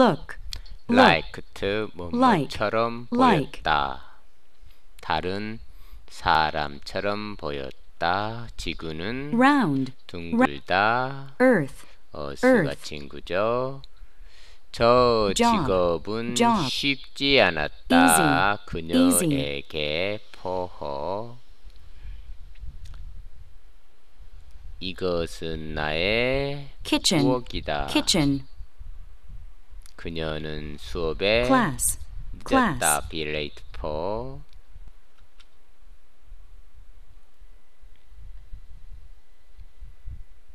look, like 뭐뭐처럼 like. 보였다. 다른 사람처럼 보였다. 지구는 round, 둥글다. earth, 어스가. 친구죠. 저 직업은. 쉽지 않았다. 그녀에게 포호. 이것은 나의 kitchen, 부엌이다. kitchen, 그녀는 수업에 class, class, 늦었다. be late for.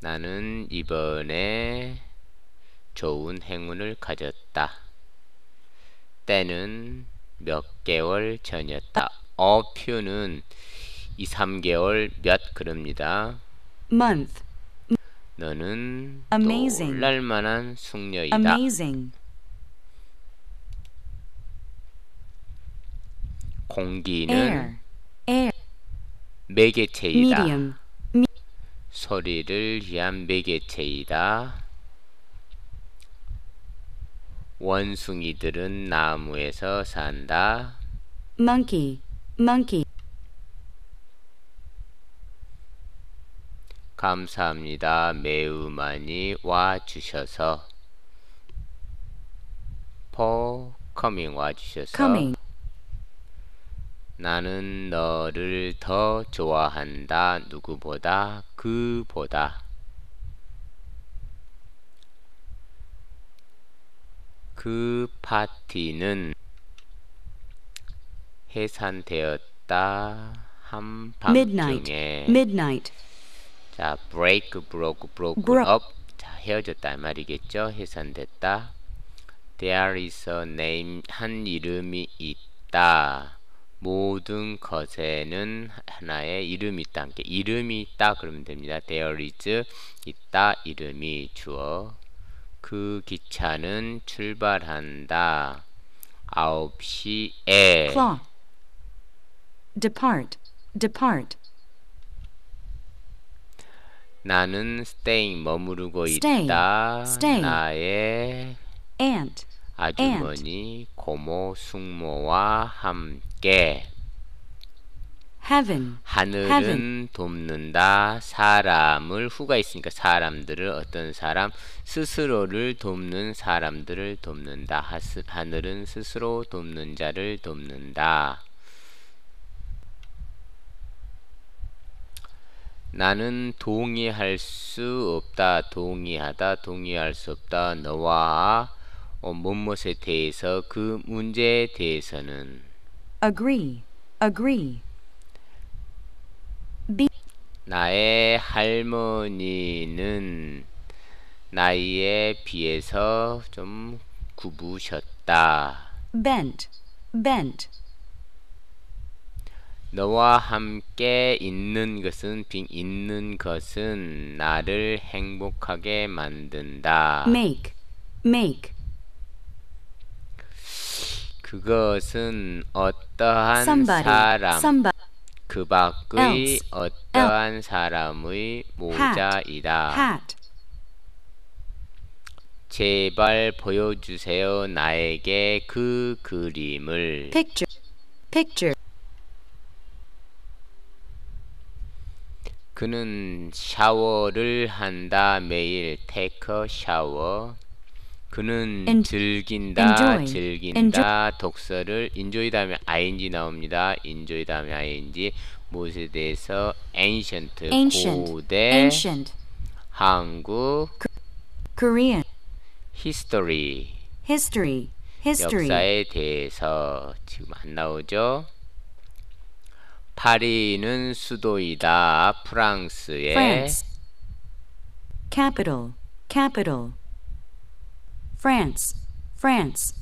나는 이번에 좋은 행운을 가졌다. 때는 몇 개월 전이었다. 어 표는 2, 3개월 몇 그럽니다. month, 너는 Amazing. 놀랄 만한 숙녀이다. amazing, 공기는 air, 매개체이다. medium, 소리를 위한 매개체이다. 원숭이들은 나무에서 산다. monkey, monkey, 감사합니다. 매우 많이 와 주셔서. for coming 와 주셔서. coming, 나는 너를 더 좋아한다. 누구보다 그보다. 그 파티는 해산되었다. 한밤중에 midnight, 자 break, broke, broken Bro- up 자 헤어졌다 말이겠죠. 해산됐다. There is a name 한 이름이 있다. 모든 것에는 하나의 이름이 있다. 함께 이름이 있다 그러면 됩니다. There is 있다 이름이 주어. 그 기차는 출발한다. 9시에 clock, depart, depart, 나는 staying 머무르고 Stay, 있다. stay. 나의 ant, 아주머니 고모 숙모와 함께 heaven, 하늘은 Heaven. 돕는다. 사람을 후가 있으니까 사람들을 어떤 사람 스스로를 돕는 사람들을 돕는다. 하스, 하늘은 스스로 돕는 자를 돕는다. 나는 동의할 수 없다. 동의하다. 동의할 수 없다. 너와 어, 무엇에 대해서 그 문제에 대해서는 agree, agree, be, 나의 할머니는 나이에 비해서 좀 구부셨다. bent, bent, 너와 함께 있는 것은 빙 있는 것은 나를 행복하게 만든다. make, make, 그것은 어떠한 somebody, 사람 somebody, 그 밖의 else, 어떠한 사람의 모자이다. hat, 제발 보여주세요. 나에게 그 그림을. picture, picture, 그는 샤워를 한다. 매일 테이크 샤워. 그는 En- 즐긴다. enjoy, 즐긴다. 독서를 enjoy 다음에 ing 나옵니다. enjoy 다음에 ing 무엇에 대해서 ancient, ancient, 고대 ancient, 한국 Korean, history history, history, 역사에 대해서 지금 안 나오죠? 파리는 수도이다. 프랑스의 France, capital, capital, France, France,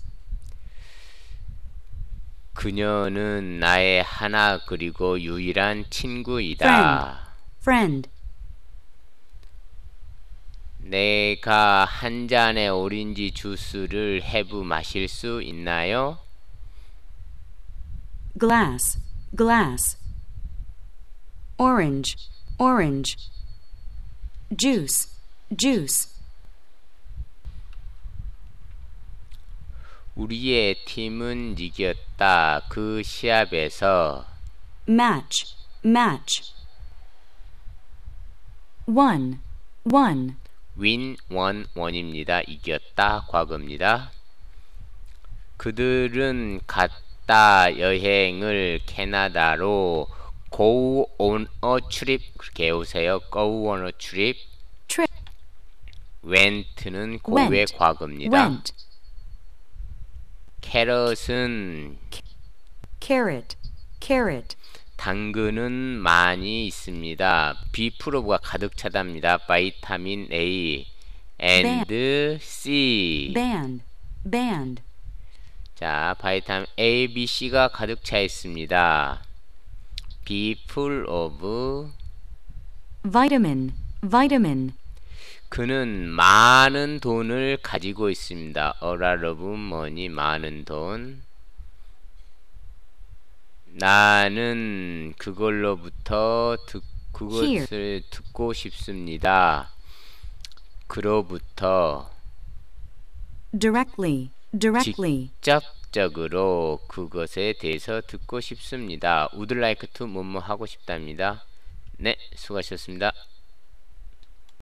그녀는 나의 하나 그리고 유일한 친구이다. friend, 내가 한 잔의 오렌지 주스를 해부 마실 수 있나요? glass, glass, orange, orange, juice, juice, 우리의 팀은 이겼다. 그 시합에서 match, match. one, one, win, won, won입니다. 이겼다. 과거입니다. 그들은 갔다 여행을 캐나다로 go on a trip 그렇게 외우세요. go on a trip. trip, went는 고의 went, 과거입니다. went, 캐럿은 carrot, carrot, 당근은 많이 있습니다. B 프로브가 가득 차답니다. 바이타민 A and C. band, band, 자, 바이타민 A, B, C가 가득 차 있습니다. B full of vitamin, vitamin, 그는 많은 돈을 가지고 있습니다. A lot of money 많은 돈. 나는 그걸로부터 듣, 그것을 듣고 싶습니다. 그로부터 directly, directly, 직접적으로 그것에 대해서 듣고 싶습니다. would like to 뭐뭐 하고 싶답니다. 네, 수고하셨습니다.